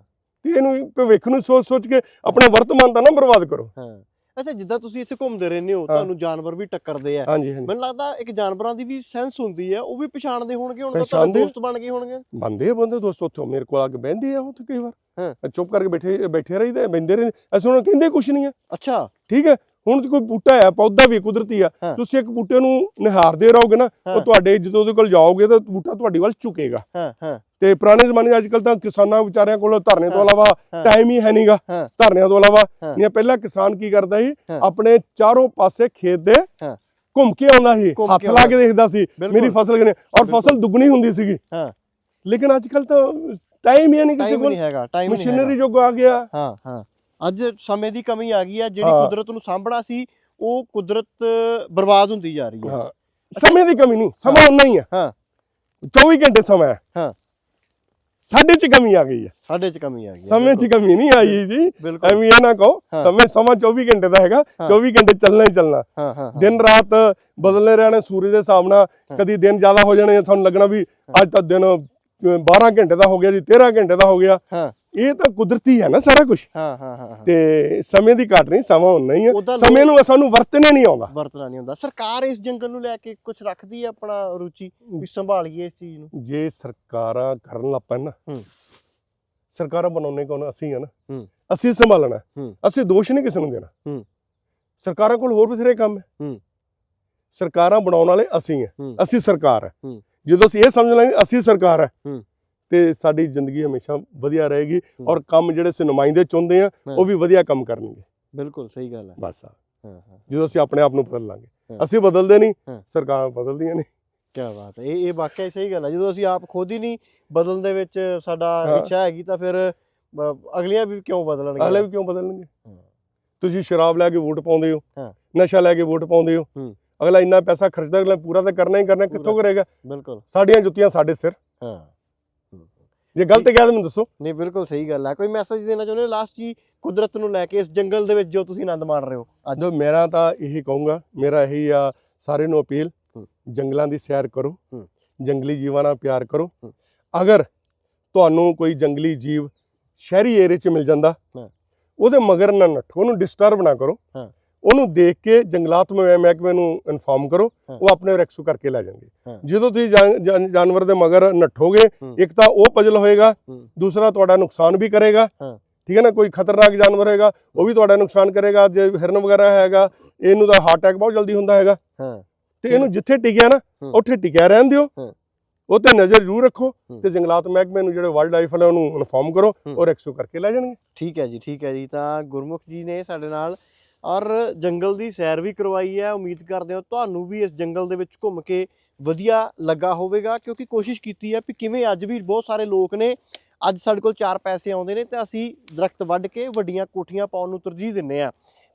ਤੇ ਇਹਨੂੰ ਭਵਿੱਖ ਨੂੰ ਸੋਚ ਸੋਚ ਕੇ ਆਪਣਾ ਵਰਤਮਾਨ ਦਾ ਨਾ ਬਰਬਾਦ ਕਰੋ ਹਾਂ ਅੱਛਾ ਜਿੱਦਾਂ ਤੁਸੀਂ ਇੱਥੇ ਘੁੰਮਦੇ ਰਹਿੰਦੇ ਹੋ ਤੁਹਾਨੂੰ ਜਾਨਵਰ ਵੀ ਟੱਕਰਦੇ ਆ। ਹਾਂਜੀ ਹਾਂਜੀ। ਮੈਨੂੰ ਲੱਗਦਾ ਇੱਕ ਜਾਨਵਰਾਂ ਦੀ ਵੀ ਸੈਂਸ ਹੁੰਦੀ ਹੈ ਉਹ ਵੀ ਪਛਾਣਦੇ ਹੋਣਗੇ ਹੁਣ ਤਾਂ ਤੁਹਾਡੇ। ਦੋਸਤ ਬਣ ਗਏ ਹੋਣਗੇ। ਬੰਦੇ ਆ ਬੰਦੇ ਦੋਸਤ ਉੱਥੋਂ ਮੇਰੇ ਕੋਲ ਆ ਕੇ ਬਹਿੰਦੇ ਆ ਉੱਥੇ ਕਈ ਹਾਂ। ਵਾਰ ਚੁੱਪ ਕਰਕੇ ਬੈਠੇ ਬੈਠੇ ਰਹੀਦੇ ਬਹਿੰਦੇ ਰਹਿੰਦੇ। ਅਸੀਂ ਉਹਨਾਂ ਨੂੰ ਕਹਿੰਦੇ ਕੁਛ ਨਹੀਂ ਆ। ਅੱਛਾ। ਠੀਕ ਹੈ ਹੁਣ ਕੋਈ ਬੂਟਾ ਹੈ ਪੌਦਾ ਵੀ ਕੁਦਰਤੀ ਆ। ਤੁਸੀਂ ਇੱਕ ਬੂਟੇ ਨੂੰ ਨਿਹਾਰਦੇ ਰਹੋਗੇ ਨਾ। ਉਹ ਤੁਹਾਡੇ ਜਦੋਂ ਉਹਦੇ ਕੋਲ ਜਾਓਗੇ ਤਾਂ ਬੂਟਾ ਤੁਹਾਡੀ ਵੱਲ ਝੁਕੇਗਾ ਹਾਂ ਹਾਂ ਤੇ ਪੁਰਾਣੇ ਜ਼ਮਾਨੇ ਅੱਜ ਕੱਲ ਤਾਂ ਕਿਸਾਨਾਂ ਵਿਚਾਰਿਆਂ ਕੋਲ ਧਰਨੇ ਤੋਂ। ਇਲਾਵਾ। ਟਾਈਮ ਹੀ ਹੈ ਨਹੀਂਗਾ। ਧਰਨਿਆਂ ਤੋਂ ਇਲਾਵਾ। ਨਹੀਂ ਪਹਿਲਾਂ ਕਿਸਾਨ ਕੀ ਕਰਦਾ ਸੀ। ਆਪਣੇ ਚਾਰੋਂ ਪਾਸੇ ਖੇਤ ਦੇ। ਘੁੰਮ ਕੇ ਆਉਂਦਾ ਸੀ ਹੱਥ ਲਾ। ਕੇ ਦੇਖਦਾ ਸੀ। ਮੇਰੀ ਫਸਲ ਕਿਨੇ ਔਰ। ਫਸਲ ਦੁੱਗਣੀ ਹੁੰਦੀ ਸੀਗੀ ਹਾਂ। ਲੇਕਿਨ ਅੱਜ ਕੱਲ ਤਾਂ ਟਾਈਮ ਹੀ ਨਹੀਂ ਕਿਸੇ ਕੋਲ ਮਸ਼ੀਨਰੀ ਯੁੱਗ ਆ ਗਿਆ ਹਾਂ ਹਾਂ ਅੱਜ ਸਮੇਂ ਦੀ ਕਮੀ ਆ ਗਈ ਹੈ ਜਿਹੜੀ ਹਾਂ। ਕੁਦਰਤ ਨੂੰ ਸਾਂਭਣਾ ਸੀ ਉਹ ਕੁਦਰਤ ਬਰਬਾਦ ਹੁੰਦੀ ਜਾ ਰਹੀ ਹੈ ਹਾਂ ਸਮੇਂ ਦੀ ਕਮੀ ਨਹੀਂ ਸਮਾਂ ਉਨਾ ਹੀ ਹੈ ਹਾਂ। 24 ਘੰਟੇ ਸਮਾਂ ਹੈ ਹਾਂ। ਸਾਡੇ 'ਚ ਕਮੀ ਆ ਗਈ ਹੈ ਸਾਡੇ 'ਚ ਕਮੀ ਆ ਗਈ ਹੈ ਸਮੇਂ 'ਚ ਕਮੀ ਨਹੀਂ ਆਈ ਜੀ ਬਿਲਕੁਲ ਐਵੇਂ ਇਹ ਨਾ ਕਹੋ ਹਾਂ। ਸਮੇਂ ਸਮਾਂ 24 ਘੰਟੇ ਦਾ ਹੈਗਾ ਹਾਂ। 24 ਘੰਟੇ ਚੱਲਣਾ ਹੀ ਚੱਲਣਾ ਹਾਂ ਹਾਂ ਹਾਂ। ਦਿਨ ਰਾਤ ਬਦਲਨੇ ਰਹਿਣੇ ਸੂਰਜ ਦੇ ਹਿਸਾਬ ਨਾਲ। ਕਦੀ ਦਿਨ ਜ਼ਿਆਦਾ ਹੋ ਜਾਣੇ ਤੁਹਾਨੂੰ ਲੱਗਣਾ ਵੀ ਅੱਜ ਤਾਂ ਦਿਨ ਅ, 12 ਘੰਟੇ ਦਾ ਹੋ ਗਿਆ ਜੀ 13 ਘੰਟੇ ਦਾ ਹੋ ਗਿਆ ਹਾਂ। ਇਹ ਤਾਂ ਕੁਦਰਤੀ ਹੈ ਨਾ ਸਾਰਾ ਕੁਝ ਹਾਂ ਹਾਂ ਹਾਂ ਤੇ ਸਮੇਂ ਦੀ ਘਾਟ ਨਹੀਂ ਸਮਾਂ ਉਨਾ ਹੀ ਹੈ ਸਮੇਂ ਨੂੰ ਸਾਨੂੰ ਵਰਤਣੇ ਨਹੀਂ ਆਉਂਦਾ ਵਰਤਣਾ ਨਹੀਂ ਹੁੰਦਾ ਸਰਕਾਰ ਇਸ ਜੰਗਲ ਨੂੰ ਲੈ ਕੇ ਕੁਝ ਰੱਖਦੀ ਹੈ ਆਪਣਾ ਰੁਚੀ ਵੀ ਸੰਭਾਲੀਏ ਇਸ ਚੀਜ਼ ਨੂੰ ਜੇ ਸਰਕਾਰਾਂ ਕਰਨ ਲੱਗ ਪੈਣ ਨਾ ਹੂੰ। ਸਰਕਾਰਾਂ ਬਣਾਉਣੇ ਕੌਣ ਅਸੀਂ ਆ ਨਾ ਹੂੰ। ਅਸੀਂ ਸੰਭਾਲਣਾ ਹੂੰ। ਅਸੀਂ ਦੋਸ਼ ਨਹੀਂ ਕਿਸੇ ਨੂੰ ਦੇਣਾ ਹੂੰ। ਸਰਕਾਰਾਂ ਕੋਲ ਹੋਰ ਬਥੇਰੇ ਕੰਮ ਹੈ ਹੂੰ। ਸਰਕਾਰਾਂ ਬਣਾਉਣ ਵਾਲੇ ਅਸੀਂ ਆ ਹੂੰ। ਅਸੀਂ ਸਰਕਾਰ ਹੈ ਹੂੰ। ਜਦੋਂ ਅਸੀਂ ਇਹ ਸਮਝ ਲਾਂਗੇ ਅਸੀਂ ਸਰਕਾਰ ਹੈ ਹੂੰ। ਤੇ ਸਾਡੀ ਜ਼ਿੰਦਗੀ ਹਮੇਸ਼ਾ ਵਧੀਆ ਰਹੇਗੀ। ਔਰ ਕੰਮ ਜਿਹੜੇ ਅਸੀਂ ਨੁਮਾਇੰਦੇ ਚੁਣਦੇ ਆ। ਉਹ ਵੀ ਵਧੀਆ ਕੰਮ ਕਰਨਗੇ ਬਿਲਕੁਲ ਸਹੀ ਗੱਲ ਹੈ ਬਸ ਆ। ਜਦੋਂ ਅਸੀਂ ਆਪਣੇ ਆਪ ਨੂੰ ਬਦਲ ਲਾਂਗੇ। ਅਸੀਂ ਬਦਲਦੇ ਨਹੀਂ। ਸਰਕਾਰਾਂ ਬਦਲਦੀਆਂ ਨੇ ਕੀ ਬਾਤ ਹੈ ਇਹ ਇਹ ਵਾਕਿਆ ਸਹੀ ਗੱਲ ਹੈ ਜਦੋਂ ਅਸੀਂ ਆਪ ਖੁਦ ਹੀ ਨਹੀਂ ਬਦਲਣ ਦੇ ਵਿੱਚ ਸਾਡਾ। ਇੱਛਾ ਹੈਗੀ ਤਾਂ ਫਿਰ ਅਗਲੀਆਂ ਵੀ ਕਿਉਂ ਬਦਲਣਗੀਆਂ ਅਗਲੇ ਵੀ ਕਿਉਂ ਬਦਲਣਗੇ। ਤੁਸੀਂ ਸ਼ਰਾਬ ਲੈ ਕੇ ਵੋਟ ਪਾਉਂਦੇ ਹੋ। ਨਸ਼ਾ ਲੈ ਕੇ ਵੋਟ ਪਾਉਂਦੇ ਹੋ। ਅਗਲਾ ਇੰਨਾ ਪੈਸਾ ਖਰਚਦਾ ਅਗਲਾ ਪੂਰਾ ਤਾਂ ਕਰਨਾ ਹੀ ਕਰਨਾ ਕਿੱਥੋਂ। ਕਰੇਗਾ ਬਿਲਕੁਲ ਸਾਡੀਆਂ ਜੁੱਤੀਆਂ ਸਾਡੇ ਸਿਰ ਹੂੰ। ਜੇ ਗਲਤ ਗਿਆ ਤਾਂ ਮੈਨੂੰ ਦੱਸੋ ਨਹੀਂ ਬਿਲਕੁਲ ਸਹੀ ਗੱਲ ਹੈ ਕੋਈ ਮੈਸੇਜ ਦੇਣਾ ਚਾਹੁੰਦੇ ਹੋ ਲਾਸਟ ਜੀ ਕੁਦਰਤ ਨੂੰ ਲੈ ਕੇ ਇਸ ਜੰਗਲ ਦੇ ਵਿੱਚ ਜੋ ਤੁਸੀਂ ਆਨੰਦ ਮਾਣ ਰਹੇ ਹੋ ਅੱਜ ਜੋ ਮੇਰਾ ਤਾਂ ਇਹੀ ਕਹੂੰਗਾ ਮੇਰਾ ਇਹੀ ਆ ਸਾਰੇ ਨੂੰ ਅਪੀਲ। ਜੰਗਲਾਂ ਦੀ ਸੈਰ ਕਰੋ। ਜੰਗਲੀ ਜੀਵਾਂ ਨਾਲ ਪਿਆਰ ਕਰੋ। ਅਗਰ ਤੁਹਾਨੂੰ ਕੋਈ ਜੰਗਲੀ ਜੀਵ ਸ਼ਹਿਰੀ ਏਰੀਆ 'ਚ ਮਿਲ ਜਾਂਦਾ। ਉਹਦੇ ਮਗਰ ਨਾ ਨੱਠੋ ਉਹਨੂੰ ਡਿਸਟਰਬ ਨਾ ਕਰੋ। ਉਹਨੂੰ ਦੇਖ ਕੇ ਜੰਗਲਾਤ ਮਹਿ- ਮਹਿਕਮੇ ਨੂੰ ਇਨਫਾਰਮ ਕਰੋ। ਉਹ ਆਪਣੇ ਰੈਕਸੂ ਕਰਕੇ ਲੈ ਜਾਣਗੇ। ਜਦੋਂ ਤੁਸੀਂ ਜਾਨ- ਜਾਨ- ਜਾਨਵਰ ਦੇ ਮਗਰ ਨੱਠੋਗੇ। ਇੱਕ ਤਾਂ ਉਹ ਪਜਲ ਹੋਏਗਾ। ਦੂਸਰਾ ਤੁਹਾਡਾ ਨੁਕਸਾਨ ਵੀ ਕਰੇਗਾ। ਠੀਕ ਹੈ ਨਾ ਕੋਈ ਖਤਰਨਾਕ ਜਾਨਵਰ ਹੋਏਗਾ ਉਹ ਵੀ ਤੁਹਾਡਾ ਨੁਕਸਾਨ ਕਰੇਗਾ ਜੇ ਹਿਰਨ ਵਗੈਰਾ ਹੈਗਾ ਇਹਨੂੰ ਤਾਂ ਹਾਰਟ ਅਟੈਕ ਬਹੁਤ ਜਲਦੀ ਹੁੰਦਾ ਹੈਗਾ ਤੇ ਇਹਨੂੰ ਜਿੱਥੇ ਟਿਕਿਆ ਨਾ। ਉੱਥੇ ਟਿਕਿਆ ਰਹਿਣ ਦਿਓ। ਉਹ ਤੇ ਨਜ਼ਰ ਜ਼ਰੂਰ ਰੱਖੋ। ਤੇ ਜੰਗਲਾਤ ਮਹਿਕਮੇ ਨੂੰ ਜਿਹੜੇ ਵਾਈਲਡ ਲਾਈਫ ਵਾਲੇ ਉਹਨੂੰ ਇਨਫਾਰਮ ਕਰੋ। ਔਰ ਐਕਸੂ ਕਰਕੇ ਲੈ ਜਾਣਗੇ ਠੀਕ ਹੈ ਜੀ ਠੀਕ ਹੈ ਜੀ ਤਾਂ ਗੁਰਮੁਖ ਜੀ ਨੇ ਸਾਡੇ ਨਾਲ ਔਰ ਜੰਗਲ ਦੀ ਸੈਰ ਵੀ ਕਰਵਾਈ ਹੈ। ਉਮੀਦ ਕਰਦੇ ਹਾਂ ਤੁਹਾਨੂੰ ਵੀ ਇਸ ਜੰਗਲ ਦੇ ਵਿੱਚ ਘੁੰਮ ਕੇ ਵਧੀਆ ਲੱਗਾ ਹੋਵੇਗਾ, ਕਿਉਂਕਿ ਕੋਸ਼ਿਸ਼ ਕੀਤੀ ਹੈ ਵੀ ਕਿਵੇਂ ਅੱਜ ਵੀ ਬਹੁਤ ਸਾਰੇ ਲੋਕ ਨੇ, ਅੱਜ ਸਾਡੇ ਕੋਲ ਚਾਰ ਪੈਸੇ ਆਉਂਦੇ ਨੇ ਤੇ ਅਸੀਂ ਦਰਖਤ ਵੱਢ ਕੇ ਵੱਡੀਆਂ ਕੋਠੀਆਂ ਪਾਉਣ ਨੂੰ ਤਰਜੀਹ ਦਿੰਨੇ ਆ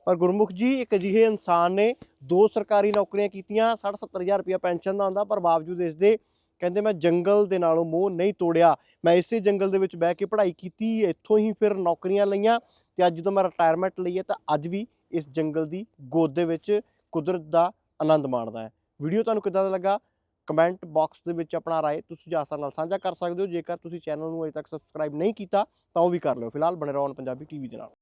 ਪਰ ਗੁਰਮੁਖ ਜੀ ਇੱਕ ਅਜਿਹੇ ਇਨਸਾਨ ਨੇ, ਦੋ ਸਰਕਾਰੀ ਨੌਕਰੀਆਂ ਕੀਤੀਆਂ 60 70000 ਰੁਪਇਆ ਪੈਨਸ਼ਨ ਦਾ ਆਉਂਦਾ, ਪਰ ਬਾਵਜੂਦ ਇਸ ਦੇ ਕਹਿੰਦੇ ਮੈਂ ਜੰਗਲ ਦੇ ਨਾਲੋਂ ਮੋਹ ਨਹੀਂ ਤੋੜਿਆ। ਮੈਂ ਇਸੇ ਜੰਗਲ ਦੇ ਵਿੱਚ ਬਹਿ ਕੇ ਪੜ੍ਹਾਈ ਕੀਤੀ, ਇੱਥੋਂ ਹੀ ਫਿਰ ਨੌਕਰੀਆਂ ਲਈਆਂ ਤੇ ਅੱਜ ਜਦੋਂ ਮੈਂ ਰਿਟਾਇਰਮੈਂਟ ਲਈ ਹੈ ਤਾਂ ਅੱਜ ਵੀ ਇਸ ਜੰਗਲ ਦੀ ਗੋਦ ਦੇ ਵਿੱਚ ਕੁਦਰਤ ਦਾ ਆਨੰਦ ਮਾਣਦਾ ਹੈ। ਵੀਡੀਓ ਤੁਹਾਨੂੰ ਕਿੱਦਾਂ ਦਾ ਲੱਗਾ? ਕਮੈਂਟ ਬਾਕਸ ਦੇ ਵਿੱਚ ਆਪਣਾ ਰਾਏ ਤੁਸੀਂ ਜਾ ਨਾਲ ਸਾਂਝਾ ਕਰ ਸਕਦੇ ਹੋ। ਜੇਕਰ ਤੁਸੀਂ ਚੈਨਲ ਨੂੰ ਅਜੇ ਤੱਕ ਸਬਸਕ੍ਰਾਈਬ ਨਹੀਂ ਕੀਤਾ, ਤਾਂ ਉਹ ਵੀ ਕਰ ਲਿਓ। ਫਿਲਹਾਲ ਬਣੇ ਰਹੋ ਪੰਜਾਬੀ ਟੀਵੀ ਦੇ ਨਾਲ।